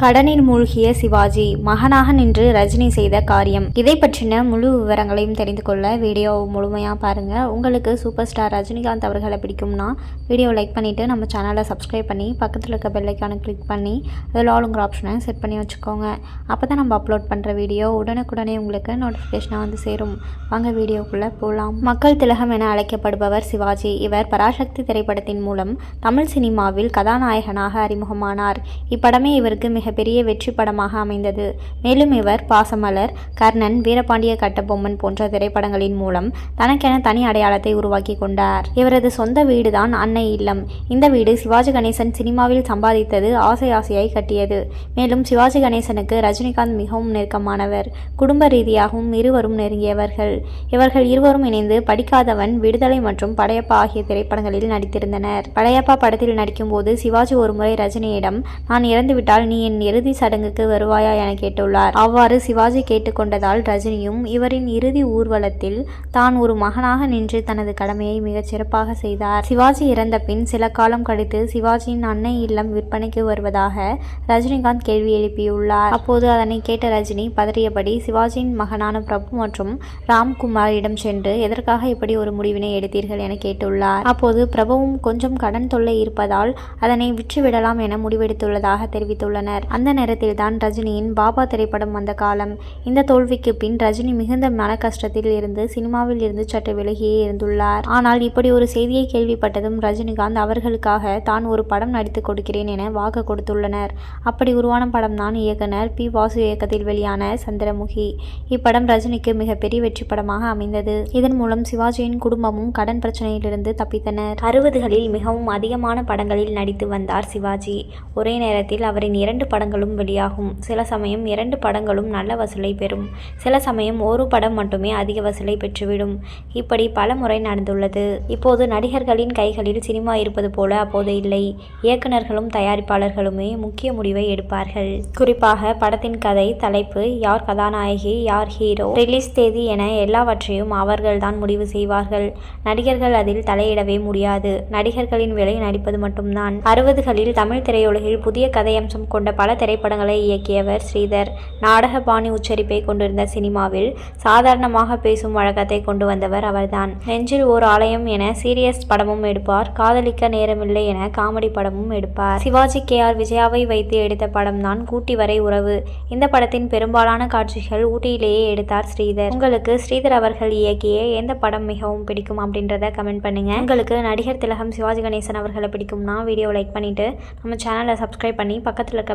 கடனில் மூழ்கிய சிவாஜி மகனாக நின்று ரஜினி செய்த காரியம். இதை பற்றின முழு விவரங்களையும் தெரிந்து கொள்ள வீடியோ முழுமையாக பாருங்கள் உங்களுக்கு சூப்பர் ஸ்டார் ரஜினிகாந்த் அவர்களை பிடிக்கும்னா வீடியோ லைக் பண்ணிவிட்டு நம்ம சேனலை சப்ஸ்கிரைப் பண்ணி பக்கத்தில் இருக்க பெல்லைக்கான கிளிக் பண்ணி அதில் ஆளுங்கிற ஆப்ஷனை செட் பண்ணி வச்சுக்கோங்க. அப்போ தான் நம்ம அப்லோட் பண்ணுற வீடியோ உடனுக்குடனே உங்களுக்கு நோட்டிஃபிகேஷனாக வந்து சேரும். வாங்க வீடியோக்குள்ளே போகலாம் மக்கள் திலகம் என அழைக்கப்படுபவர் சிவாஜி. இவர் பராசக்தி திரைப்படத்தின் மூலம் தமிழ் சினிமாவில் கதாநாயகனாக அறிமுகமானார். இப்படமே இவருக்கு மிக மிகப்பெரிய வெற்றி படமாக அமைந்தது. மேலும் இவர் பாசமலர் கர்ணன் வீரபாண்டிய கட்டபொம்மன் போன்ற திரைப்படங்களின் மூலம் தனக்கென தனி அடையாளத்தை உருவாக்கி கொண்டார். இவரது சொந்த வீடுதான் அன்னை இல்லம். இந்த வீடு சிவாஜி கணேசன் சினிமாவில் சம்பாதித்தது ஆசை ஆசையாய் கட்டியது. மேலும் சிவாஜி கணேசனுக்கு ரஜினிகாந்த் மிகவும் நெருக்கமானவர். குடும்ப ரீதியாகவும் இருவரும் நெருங்கியவர்கள். இவர்கள் இருவரும் இணைந்து படிக்காதவன் விடுதலை மற்றும் படையப்பா ஆகிய திரைப்படங்களில் நடித்திருந்தனர். படையப்பா படத்தில் நடிக்கும்போது சிவாஜி ஒருமுறை ரஜினியிடம் நான் இறந்துவிட்டால் நீ என் இறுதி சடங்குக்கு வருவாயா என கேட்டுள்ளார். அவ்வாறு சிவாஜி கேட்டுக்கொண்டதால் ரஜினியும் இவரின் இறுதி ஊர்வலத்தில் தான் ஒரு மகனாக நின்று தனது கடமையை மிகச் சிறப்பாக செய்தார். சிவாஜி இறந்த பின் சில காலம் கழித்து சிவாஜியின் அன்னை இல்லம் விற்பனைக்கு வருவதாக ரஜினிகாந்த் கேள்வி எழுப்பியுள்ளார். அப்போது அதனை கேட்ட ரஜினி பதறியபடி சிவாஜியின் மகனான பிரபு மற்றும் ராம்குமாரிடம் சென்று எதற்காக இப்படி ஒரு முடிவினை எடுத்தீர்கள் என கேட்டுள்ளார். அப்போது பிரபுவும் கொஞ்சம் கடன் தொல்லை இருப்பதால் அதனை விற்றுவிடலாம் என முடிவெடுத்துள்ளதாக தெரிவித்துள்ளனர். அந்த நேரத்தில் தான் ரஜினியின் பாபா திரைப்படம் வந்த காலம். இந்த தோல்விக்கு பின் ரஜினி மிகுந்த மன கஷ்டத்தில் இருந்து சினிமாவில் இருந்து சற்று விலகியே இருந்துள்ளார். ஆனால் இப்படி ஒரு செய்தியை கேள்விப்பட்டதும் ரஜினிகாந்த் அவர்களுக்காக தான் ஒரு படம் நடித்து கொடுக்கிறேன் என வாக்கு கொடுத்துள்ளனர். அப்படி உருவான படம் தான் இயக்குனர் பி. வாசு இயக்கத்தில் வெளியான சந்திரமுகி. இப்படம் ரஜினிக்கு மிகப்பெரிய வெற்றி படமாக அமைந்தது. இதன் மூலம் சிவாஜியின் குடும்பமும் கடன் பிரச்சனையிலிருந்து தப்பித்தனர். அறுபதுகளில் மிகவும் அதிகமான படங்களில் நடித்து வந்தார் சிவாஜி. ஒரே நேரத்தில் அவரின் இரண்டு படங்களும் வெளியாகும். சில சமயம் இரண்டு படங்களும் நல்ல வசூலை பெறும். சில சமயம் ஒரு படம் மட்டுமே அதிக வசூலை பெற்றுவிடும். இப்படி பல முறை நடந்துள்ளது. இப்போது நடிகர்களின் கைகளில் சினிமா இருப்பது போல அப்போது இல்லை. இயக்குனர்களும் தயாரிப்பாளர்களுமே முக்கிய முடிவை எடுப்பார்கள். குறிப்பாக படத்தின் கதை தலைப்பு யார் கதாநாயகி யார் ஹீரோ ரிலீஸ் தேதி என எல்லாவற்றையும் அவர்கள்தான் முடிவு செய்வார்கள். நடிகர்கள் அதில் தலையிடவே முடியாது. நடிகர்களின் வேலை நடிப்பது மட்டும்தான். அறுபதுகளில் தமிழ் திரையுலகில் புதிய கதையம்சம் கொண்ட பல திரைப்படங்களை இயக்கியவர் ஸ்ரீதர். நாடக பாணி உச்சரிப்பை கொண்டிருந்த சினிமாவில் சாதாரணமாக பேசும் வழக்கத்தை கொண்டு வந்தவர் அவர்தான். நெஞ்சில் ஓர் ஆலயம் என சீரியஸ் படமும் எடுப்பார் காதலிக்க நேரமில்லை என காமெடி படமும் எடுப்பார். சிவாஜி கே ஆர் விஜயாவை வைத்து எடுத்த படம்தான் கூட்டி வரை உறவு. இந்த படத்தின் பெரும்பாலான காட்சிகள் ஊட்டியிலேயே எடுத்தார் ஸ்ரீதர். உங்களுக்கு ஸ்ரீதர் அவர்கள் இயக்கிய எந்த படம் மிகவும் பிடிக்கும் அப்படின்றத கமெண்ட் பண்ணுங்க. உங்களுக்கு நடிகர் திலகம் சிவாஜி கணேசன் அவர்களை பிடிக்கும்னா வீடியோ லைக் பண்ணிட்டு நம்ம சேனலை சப்ஸ்கிரைப் பண்ணி பக்கத்தில் இருக்க